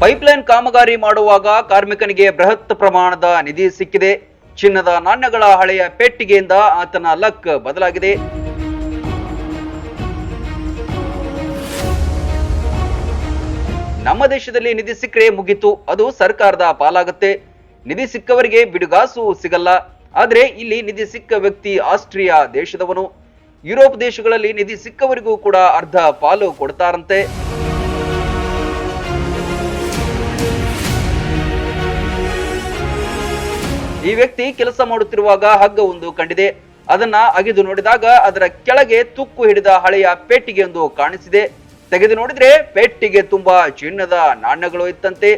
Pipeline ಕಾಮಗಾರಿ ಮಾಡುವಾಗ ಕಾರ್ಮಿಕನಿಗೆ ಬೃಹತ್ ಪ್ರಮಾಣದ ನಿಧಿ ಸಿಕ್ಕಿದೆ. ಚಿನ್ನದ ನಾಣ್ಯಗಳ ಹಳೆಯ ಪೆಟ್ಟಿಗೆಯಿಂದ ಆತನ ಲಕ್ ಬದಲಾಗಿದೆ. ನಮ್ಮ ದೇಶದಲ್ಲಿ ನಿಧಿ ಸಿಕ್ಕರೆ ಮುಗೀತು. ಅದು ಸರ್ಕಾರದ ಪಾಲಾಗುತ್ತೆ. ನಿಧಿ ಸಿಕ್ಕವರಿಗೆ ಬಿಡುಗಾಸು ಸಿಗಲ್ಲ. ಆದ್ರೆ ಇಲ್ಲಿ ನಿಧಿ ಸಿಕ್ಕ ವ್ಯಕ್ತಿ ಆಸ್ಟ್ರಿಯಾ ದೇಶದವನು. ಯುರೋಪ್ ದೇಶಗಳಲ್ಲಿ ನಿಧಿ ಸಿಕ್ಕವರಿಗೂ ಕೂಡ ಅರ್ಧ ಪಾಲು ಕೊಡ್ತಾರಂತೆ. ಈ ವ್ಯಕ್ತಿ ಕೆಲಸ ಮಾಡುತ್ತಿರುವಾಗ ಹಗ್ಗ ಒಂದು ಕಂಡಿದೆ. ಅದನ್ನ ಅಗೆದು ನೋಡಿದಾಗ ಅದರ ಕೆಳಗೆ ತುಕ್ಕು ಹಿಡಿದ ಹಳೆಯ ಪೆಟ್ಟಿಗೆಯೊಂದು ಕಾಣಿಸಿದೆ. ತೆಗೆದು ನೋಡಿದ್ರೆ ಪೆಟ್ಟಿಗೆ ತುಂಬಾ ಚಿನ್ನದ ನಾಣ್ಯಗಳು ಇತ್ತಂತೆ.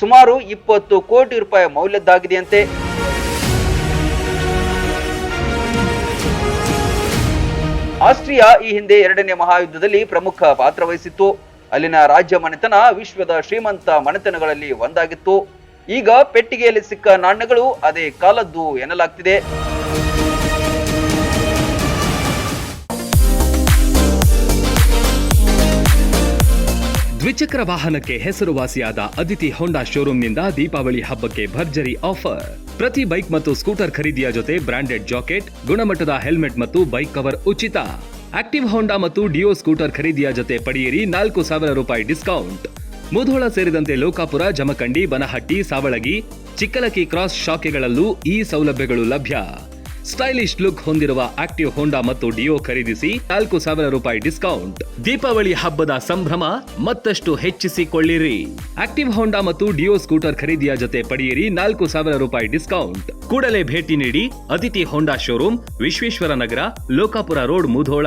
ಸುಮಾರು ಇಪ್ಪತ್ತು ಕೋಟಿ ರೂಪಾಯಿ ಮೌಲ್ಯದ್ದಾಗಿದೆಯಂತೆ. ಆಸ್ಟ್ರಿಯಾ ಈ ಹಿಂದೆ ಎರಡನೇ ಮಹಾಯುದ್ಧದಲ್ಲಿ ಪ್ರಮುಖ ಪಾತ್ರ ವಹಿಸಿತ್ತು. ಅಲ್ಲಿನ ರಾಜ್ಯ ಮನೆತನ ವಿಶ್ವದ ಶ್ರೀಮಂತ ಮನೆತನಗಳಲ್ಲಿ ಒಂದಾಗಿತ್ತು. ಈಗ ಪೆಟ್ಟಿಗೆಯಲ್ಲಿ ಸಿಕ್ಕ ನಾಣ್ಯಗಳು ಅದೇ ಕಾಲದ್ದು ಎನ್ನಲಾಗ್ತಿದೆ. ದ್ವಿಚಕ್ರ ವಾಹನಕ್ಕೆ ಹೆಸರುವಾಸಿಯಾದ ಅದಿತಿ ಹೋಂಡಾ ಶೋರೂಮ್ನಿಂದ ದೀಪಾವಳಿ ಹಬ್ಬಕ್ಕೆ ಭರ್ಜರಿ ಆಫರ್. ಪ್ರತಿ ಬೈಕ್ ಮತ್ತು ಸ್ಕೂಟರ್ ಖರೀದಿಯ ಜೊತೆ ಬ್ರಾಂಡೆಡ್ ಜಾಕೆಟ್, ಗುಣಮಟ್ಟದ ಹೆಲ್ಮೆಟ್ ಮತ್ತು ಬೈಕ್ ಕವರ್ ಉಚಿತ. ಆಕ್ಟಿವ್ ಹೋಂಡಾ ಮತ್ತು ಡಿಯೋ ಸ್ಕೂಟರ್ ಖರೀದಿಯ ಜೊತೆ ಪಡೆಯಿರಿ ನಾಲ್ಕು ಸಾವಿರ ರೂಪಾಯಿ ಡಿಸ್ಕೌಂಟ್. ಮುಧೋಳ ಸೇರಿದಂತೆ ಲೋಕಾಪುರ, ಜಮಖಂಡಿ, ಬನಹಟ್ಟಿ, ಸಾವಳಗಿ ಚಿಕ್ಕಲಕಿ ಕ್ರಾಸ್ ಶಾಖೆಗಳಲ್ಲೂ ಈ ಸೌಲಭ್ಯಗಳು ಲಭ್ಯ. ಸ್ಟೈಲಿಶ್ ಲುಕ್ ಹೊಂದಿರುವ ಆಕ್ಟಿವ್ ಹೋಂಡಾ ಮತ್ತು ಡಿಯೋ ಖರೀದಿಸಿ ನಾಲ್ಕು ಸಾವಿರ ರೂಪಾಯಿ ಡಿಸ್ಕೌಂಟ್. ದೀಪಾವಳಿ ಹಬ್ಬದ ಸಂಭ್ರಮ ಮತ್ತಷ್ಟು ಹೆಚ್ಚಿಸಿಕೊಳ್ಳಿರಿ. ಆಕ್ಟಿವ್ ಹೋಂಡಾ ಮತ್ತು ಡಿಯೋ ಸ್ಕೂಟರ್ ಖರೀದಿಯ ಜೊತೆ ಪಡೆಯಿರಿ ನಾಲ್ಕು ಸಾವಿರ ರೂಪಾಯಿ ಡಿಸ್ಕೌಂಟ್. ಕೂಡಲೇ ಭೇಟಿ ನೀಡಿ Aditi Honda showroom, Vishweshwara Nagar, Lokapur road, Mudhol.